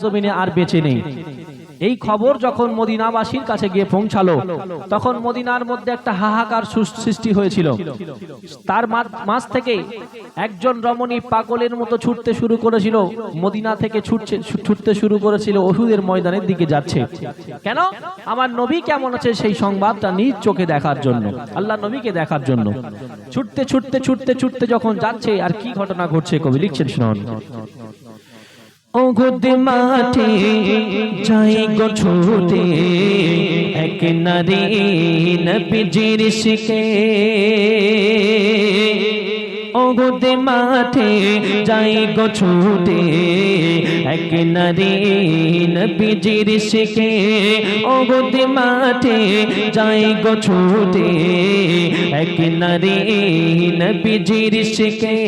জমিনে আর বেঁচে নেই। এই খবর যখন মদিনাবাসীর কাছে গিয়ে পৌঁছালো, তখন মদিনার মধ্যে একটা হাহাকার সৃষ্টি হয়েছিল। তার মা- মাঝ থেকে একজন রমণী পাগলের মতো ছুটতে শুরু করেছিল। মদিনা থেকে ছুটছে ছুটতে শুরু করেছিল, ওহুদের ময়দানের দিকে যাচ্ছে। কেন? আমার নবী কেমন আছে সেই সংবাদটা নিজ চোখে দেখার জন্য। আল্লাহ নবীকে দেখার জন্য। ছুটতে ছুটতে ছুটতে ছুটতে যখন যাচ্ছে, আর কি ঘটনা ঘটছে কবি লিখছেন শুনুন। ওগুদ মাঠে যাই গো ছুটে। এক নারী নবীজির শিখে। ওগুদ মাঠে যাই গো ছুটে। এক নারী নবীজির শিখে। ওগুদ মাঠে যাই গো ছুটে। এক নারী নবীজির শিখে।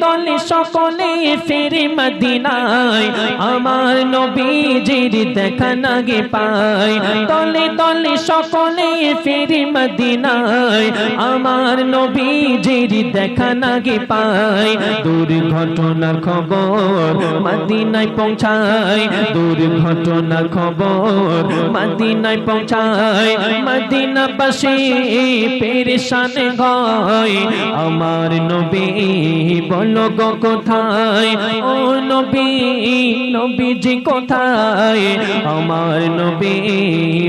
তলে সকলে ফেরে মদিনায়। আমার নবীজির দেখা নাগে পায়। তলে তলে সকলে ফেরে মদিনায়। আমার নবীজির দেখা নাগে পায়। দুর্ঘটনার খবর মদিনায় পৌঁছায়। দুর্ঘটনার খবর মদিনায় পৌঁছায়। মদিনাবাসী পেরেশান হয়। আমার নবী বলো গো কোথায়? ও নবী, নবীজি কোথায়? আমার নবী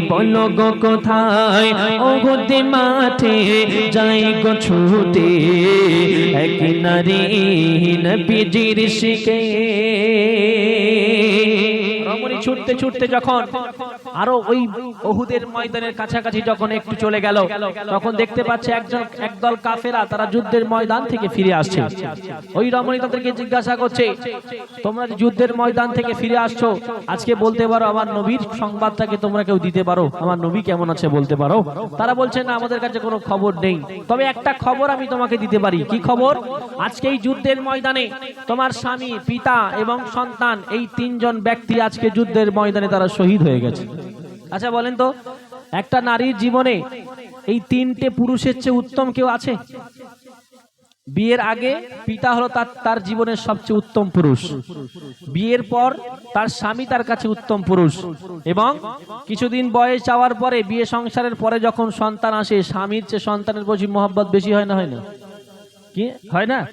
বলো গো কোথায়? ও গদি মাঠে যাই গো ছুটে। এক নারী নবীজির শিখে। রমণী ছুটতে ছুটতে যখন আরও ওই বহুদের ময়দানের কাছাকাছি যখন একটু চলে গেল, তখন দেখতে পাচ্ছে একজন, একদল কাফেরা তারা যুদ্ধের ময়দান থেকে ফিরে আসছে। ওই রমণী তাদেরকে জিজ্ঞাসা করছে, তোমরা যুদ্ধের ময়দান থেকে ফিরে আসছো, আজকে বলতে পারো আমার নবীর সংবাদটাকে তোমরা কেউ দিতে পারো? আমার নবী কেমন আছে বলতে পারো? তারা বলছে, না, আমাদের কাছে কোনো খবর নেই। তবে একটা খবর আমি তোমাকে দিতে পারি। কি খবর? আজকে এই যুদ্ধের ময়দানে তোমার স্বামী, পিতা এবং সন্তান, এই তিনজন ব্যক্তি আজকে যুদ্ধের ময়দানে তারা শহীদ হয়ে গেছে। আচ্ছা বলেন তো, একটা নারীর জীবনে এই তিনটে পুরুষের চেয়ে উত্তম কেউ আছে? বিয়ের আগে পিতা হলো তার তার জীবনের সবচেয়ে উত্তম পুরুষ। বিয়ের পর তার স্বামী তার কাছে উত্তম পুরুষ। এবং কিছুদিন বয়স যাওয়ার পরে বিয়ে সংসারের পরে যখন সন্তান আসে, স্বামীর চেয়ে সন্তানের প্রতি মহব্বত বেশি হয় না হয় না? কি? হয় না?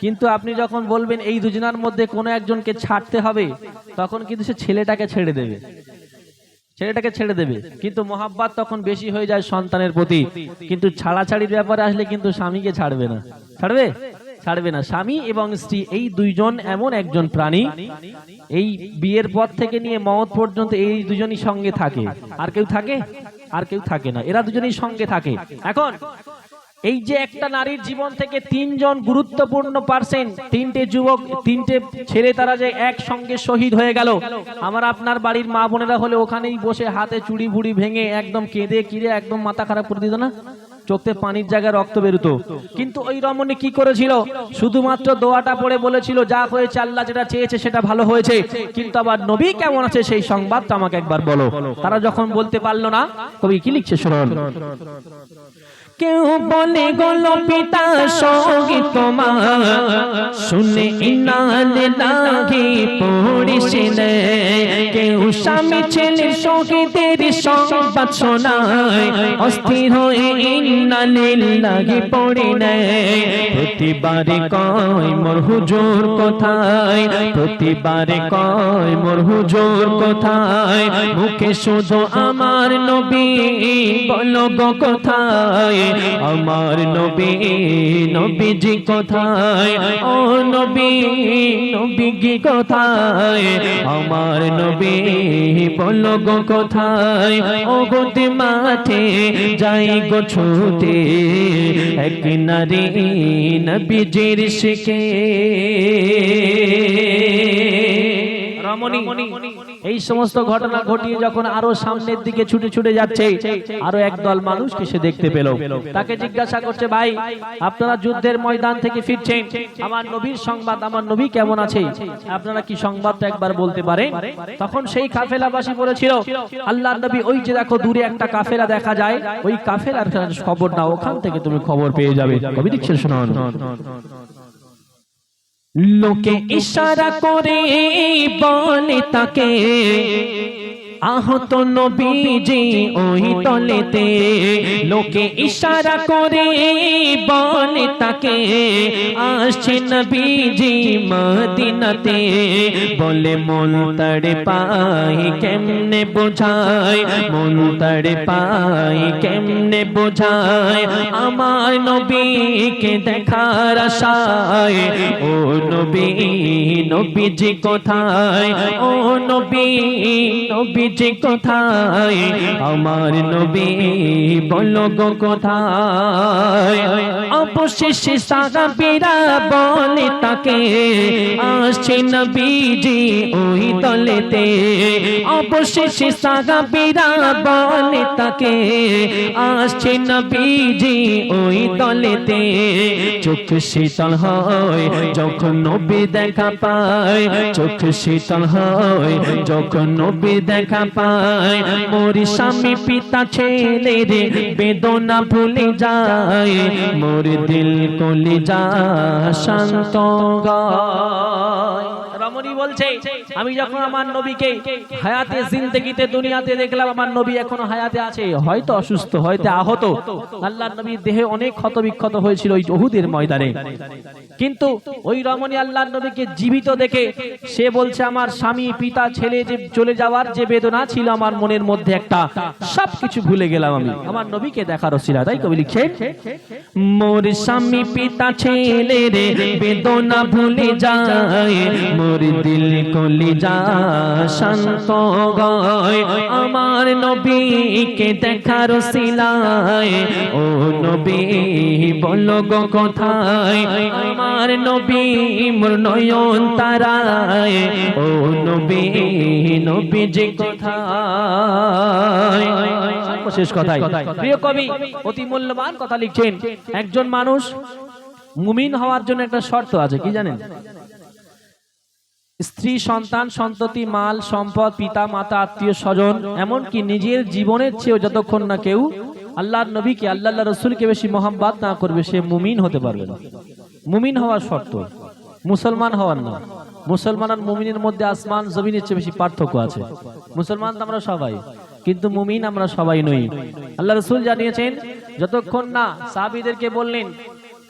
কিন্তু আপনি যখন বলবেন এই দুজনের মধ্যে কোনো একজনকে ছাড়তে হবে, তখন কিন্তু সে ছেলেটাকে ছেড়ে দেবে। ছেলেটাকে ছেড়ে দেবে। কিন্তু মহাব্বাত তখন বেশি হয়ে যায় সন্তানের প্রতি। কিন্তু ছাড়াছাড়ির ব্যাপারে আসলে কিন্তু স্বামীকে ছাড়বে না। ছাড়বে? ছাড়বে না। স্বামী এবং স্ত্রী, এই দুইজন এমন একজন প্রাণী। এই বিয়ের পর থেকে নিয়ে মত পর্যন্ত এই দুজনই সঙ্গে থাকে। আর কেউ থাকে? আর কেউ থাকে না। এরা দুজনই সঙ্গে থাকে। এখন এই যে একটা নারীর জীবন থেকে তিনজন গুরুত্বপূর্ণ পার্সেন্ট, তিনটে যুবক, তিনটে ছেলে, তারা যে একসঙ্গে শহীদ হয়ে গেল। আমার আপনার বাড়ির মা বোনেরা হলে ওখানেই বসে হাতে চুড়ি বুড়ি ভেঙে একদম কেঁদে কিরে একদম মাথা খারাপ করে দিত না? চোখে পানির জায়গায় রক্ত বেরোতো। কিন্তু ওই রমণী কি করেছিল? শুধুমাত্র দোয়াটা পড়ে বলেছিল, যা হয়েছে আল্লাহ যেটা চেয়েছে সেটা ভালো হয়েছে। কিন্তু আবার নবী কেমন আছে সেই সংবাদটা আমাকে একবার বলো। তারা যখন বলতে পারল না, কবি কি লিখছে শুনুন? কেউ বলে, গল পিতা, সঙ্গী তোমার। শুনে ইনালে লাগে পড়েছিলে। কেউ স্বামী ছেলের সঙ্গীদের সংবাদ শোনায়। অস্থির হয়ে ইনালে লাগে পড়ে নেয় প্রতিবারে কয়, মোর হুজুর কোথায়? প্রতিবারে কয়, মোর হুজুর কোথায়? মুখে শুধু আমার নবী বলো গো কোথায়? আমার নবী, নবীজি কোথায়? ও নবী, নবীজি কোথায়? আমার নবী বলো গো কোথায়? ও গোতে মাঠে যাই গো ছুটে, এক নারী নবীজির শিখে। এই সমস্ত ঘটনা ঘটিয়ে যখন আরও সামনের দিকে ছুটে ছুটে যাচ্ছে, আরও একদল মানুষকে সে দেখতে পেল। তাকে জিজ্ঞাসা করছে, ভাই, আপনারা যুদ্ধের ময়দান থেকে ফিরছেন। আমার নবীর সংবাদ, আমার নবী কেমন আছে? আপনারা কি সংবাদটা একবার বলতে পারেন? তখন সেই কাফেলাবাসী বলেছিল, আল্লাহ নবী, ওই যে দেখো, দূরে একটা কাফেলা দেখা যায়। ওই কাফেলার খবর না ওখান থেকে তুমি খবর পেয়ে যাবে। কবি দিচ্ছেন শোনান। লোকে ইশারা করে বলে তাকে। আহত নবীজি ওই তলেতে লোকে ইশারা করে বলে তাকে, আসছে নবীজি মদিনাতে। বলে মন তড়ে পাই কেমনে বোঝায়? মন তড়ে পাই কেমনে বোঝায়? আমার নবীকে দেখার আশায়। ও নবী, নবীজি কোথায়? ও নবী নবীজি কোথায় আমার নবী বলো গো কোথায়? অবশেষে সাহাবীরা বলে তাকে আসছে নবীজি ওই তলেতে। অবশেষে সাহাবীরা বলে তাকে। আসছে নবীজি ওই তলেতে। চোখ শীতল হয় যখন নবী দেখা পায়। চোখ শীতল হয় যখন নবী দেখা পায়। মোর স্বামী পিতা ছেলে রে বেদনা ভুলে যায়। মোর দিল কলি যা শান্ত গায়। রমণী বলছে, আমি যখন আমার নবীকে হায়াতে জিন্দগিতে দুনিয়াতে দেখলাম, আমার নবী এখনও হায়াতে আছে। হয়তো অসুস্থ, হয়তো আহত। আল্লাহর নবীর দেহে অনেক ক্ষত বিক্ষত হয়েছিল ওই ওহুদের ময়দানে। কিন্তু ওই রমণী আল্লাহর নবীকে জীবিত দেখে সে বলছে, আমার স্বামী, পিতা, ছেলে যে চলে যাওয়ার যে বেদনা ছিল আমার মনের মধ্যে একটা, সবকিছু ভুলে গেলাম আমি। আমার নবীকে দেখার ছিল তাই কবি লিখছে, মোর স্বামী, পিতা, ছেলে রে, বেদনা ভুলে যায়, মোর দিল কলি যা শান্ত গায়, আমার নবীকে দেখার সিলায় ও নবী, বলো কোথায়? আমার নবী মোর নয়ন তারায়। ও নবী নবী যে কোথায়? শেষ কথাই। প্রিয় কবি, অতি মূল্যবান কথা লিখছেন। একজন মানুষ মুমিন হওয়ার জন্য একটা শর্ত আছে, কি জানেন? স্ত্রী, সন্তান, সন্ততি, মাল, সম্পদ পিতা মাতা আত্মীয় স্বজন এমনকি নিজের জীবনের চেয়েও যতক্ষণ না কেউ আল্লাহর নবীকে আল্লাহ রসুলকে বেশি মোহাম্মত না করবে, সে মুমিন হতে পারবে না। মুমিন হওয়ার শর্ত, মুসলমান হওয়ার না। মুসলমান আর মুমিনের মধ্যে আসমান, জমিনের চেয়ে বেশি পার্থক্য আছে। মুসলমান তো আমরা সবাই, কিন্তু মুমিন আমরা সবাই নই। আল্লাহ রসুল জানিয়েছেন, যতক্ষণ না সাহাবিদেরকে বললেন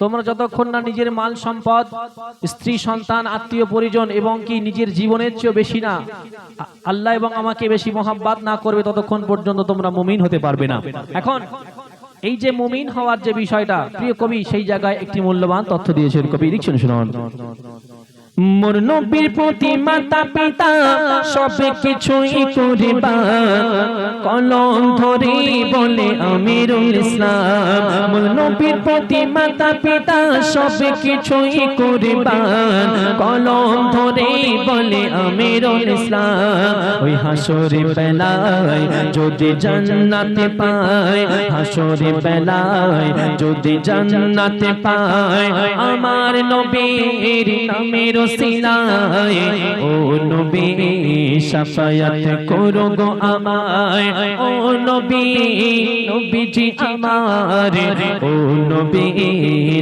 তোমরা যতক্ষণ না নিজের মাল সম্পদ, স্ত্রী, সন্তান, আত্মীয়, পরিজন এবং কি নিজের জীবনের চেয়েও বেশি না, আল্লাহ এবং আমাকে বেশি মহাব্বাত না করবে ততক্ষণ পর্যন্ত তোমরা মুমিন হতে পারবে না। এখন, এই যে মুমিন হওয়ার যে বিষয়টা, প্রিয় কবি সেই জায়গায় একটি মূল্যবান তথ্য দিয়েছেন। কবি লিখছেন, শুনুন। মোর নবীর প্রতি মাতা পিতা সব কিছুই করিবা। কলম ধরে বলে আমিরুল ইসলাম। মোর নবীর প্রতি মাতা পিতা সব কিছুই করিবা। কলম ধরে বলে আমিরুল ইসলাম। ওই হাসরে বেলায় যদি জান্নাতে পায় হাসরে বেলায় যদি জান্নাতে পায় আমার নবীর নামের সিনায় ও নবী সাফায়াত করো গো আমায় ও নবী, নবীজি আমার। ও নবী,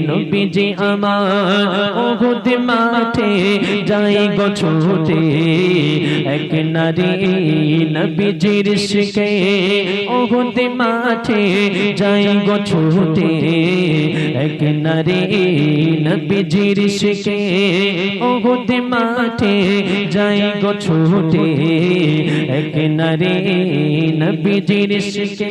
নবীজি আমার। ও মাঠে যাই গো ছুটে। এক নারী নবীজির শিখে ও মাঠে যাই গো ছুটে। এক নারী নবীজির শিখে ওহুদ মাঠে যাই গো ছুটে। এক নারী নবীজির শিখে